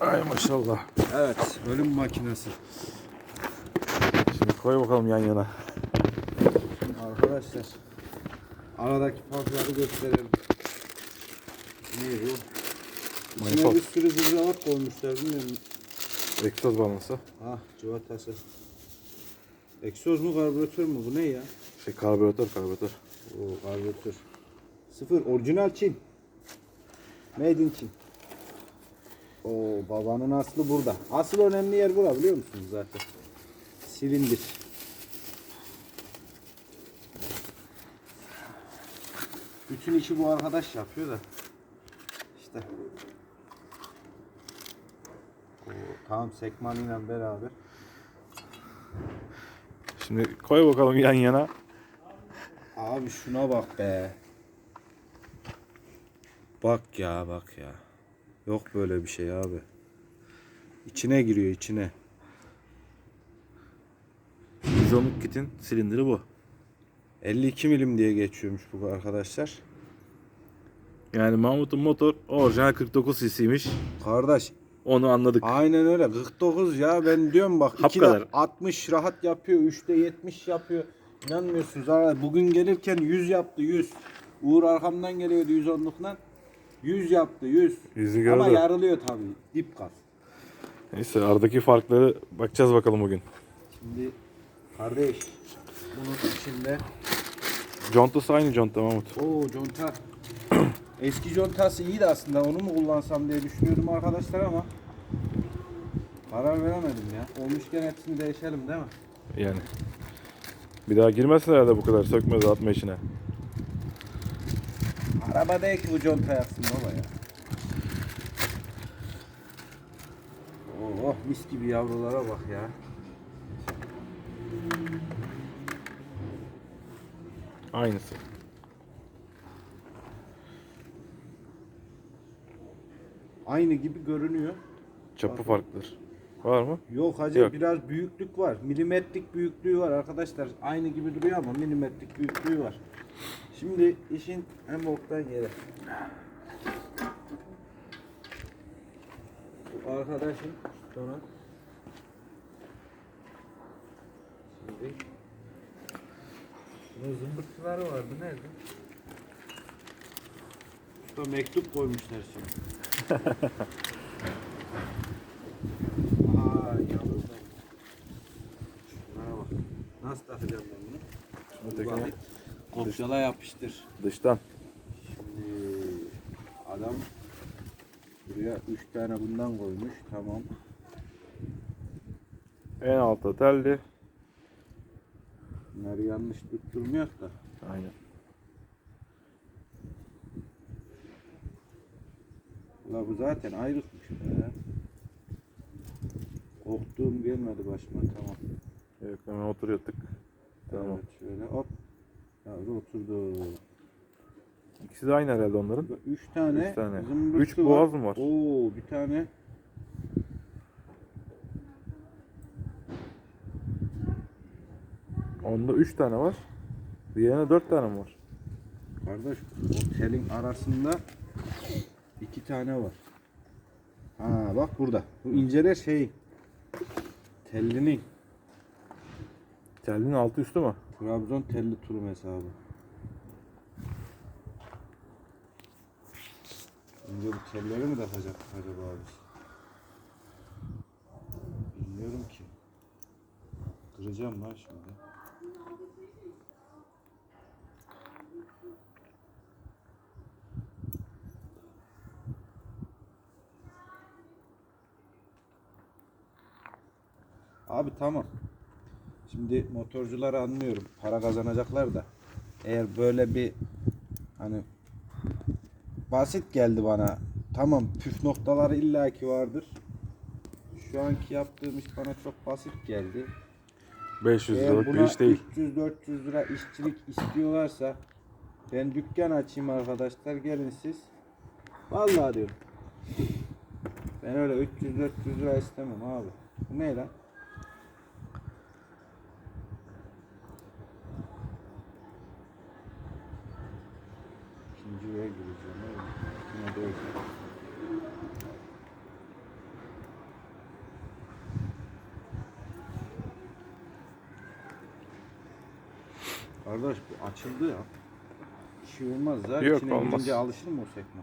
Ay maşallah. Evet, ölüm makinesi. Şimdi koy bakalım yan yana. Arkadaşlar, aradaki farkları gösterelim. Ne bu? Manifold. bir sürü zırhlık koymuşlar bilmiyorum. Egzoz balması. Ah, civatası. Egzoz mu, karbüratör mü? Bu ne ya? Şey karbüratör karbüratör. Oo, karbüratör. Sıfır, orijinal Çin. Made in Çin. Oo, babanın aslı burada. Asıl önemli yer bura biliyor musunuz zaten? Silindir. Bütün işi bu arkadaş yapıyor da. İşte. Oo, tamam sekmanıyla beraber. Şimdi koy bakalım yan yana. Abi şuna bak be. Bak ya bak ya. Yok böyle bir şey abi. İçine giriyor içine. 110'luk kitin silindiri bu. 52 milim diye geçiyormuş bu arkadaşlar. Yani Mahmut'un motor orijinal 49 cc'ymiş. Kardeş Onu anladık. aynen öyle 49 ya ben diyorum bak Hap 2'de kadar. 60 rahat yapıyor 3'te 70 yapıyor. İnanmıyorsunuz bugün gelirken 100 yaptı 100. Uğur arkamdan geliyordu 110'lukla. 100 yaptı 100. Yüzü Ama gördü. yarılıyor tabii dip gaz. Neyse aradaki farkları bakacağız bakalım bugün. Şimdi kardeş bunun içinde Contası aynı conta Mahmut. o conta eski contası iyiydi aslında onu mu kullansam diye düşünüyordum arkadaşlar ama karar veremedim ya. Olmuşken hepsini değişelim değil mi? Yani. Bir daha girmezsin herhalde bu kadar sökmez atma işine. Araba değil ki bu conta yapsın baba ya. Oh mis gibi yavrulara bak ya. Aynısı. Aynı gibi görünüyor. Çapı farklıdır. Var mı? Yok hacı Yok. biraz büyüklük var. Milimetrik büyüklüğü var arkadaşlar. Aynı gibi duruyor ama milimetrik büyüklüğü var. Şimdi işin en boktan yeri. Bu arkadaşın sonra Şimdi bunun zımbırtıları vardı nerede? Şurada mektup koymuşlar şimdi. Nasıl takacağım ben bunu? Dur tekrar. Kopyala yapıştır. dıştan. Şimdi adam buraya 3 tane bundan koymuş. Tamam. En altta telli. Bunları yanlış tutturmuyor da. Aynen. Ula bu zaten ayrıkmış be. Korktuğum gelmedi başıma tamam. Yok hemen oturuyor tık. Tamam. Evet şöyle hop. Yavru oturdu. İkisi de aynı herhalde onların. 3 tane. Üç tane. Üç boğaz mı var? Oo bir tane. Onda 3 tane var. Diğerine 4 tane mi var? Kardeş o telin arasında iki tane var. Ha bak burada. Bu inceler şey tellinin Tellinin altı üstü mü? Trabzon telli turum hesabı. Şimdi bu telleri mi takacak acaba biz? Bilmiyorum ki. Kıracağım lan şimdi. Abi tamam. Şimdi motorcuları anlıyorum. Para kazanacaklar da. Eğer böyle bir hani basit geldi bana. Tamam püf noktaları illaki vardır. Şu anki yaptığım iş bana çok basit geldi. 500 Eğer liralık bir iş değil. 300-400 lira işçilik istiyorlarsa ben dükkan açayım arkadaşlar gelin siz. Vallahi diyorum. Ben öyle 300-400 lira istemem abi. Bu ne lan? Şuraya gireceğim. Kardeş bu açıldı ya. Bir şey olmaz zaten. Yok, İçine olmaz. girince alışır mı o sekme?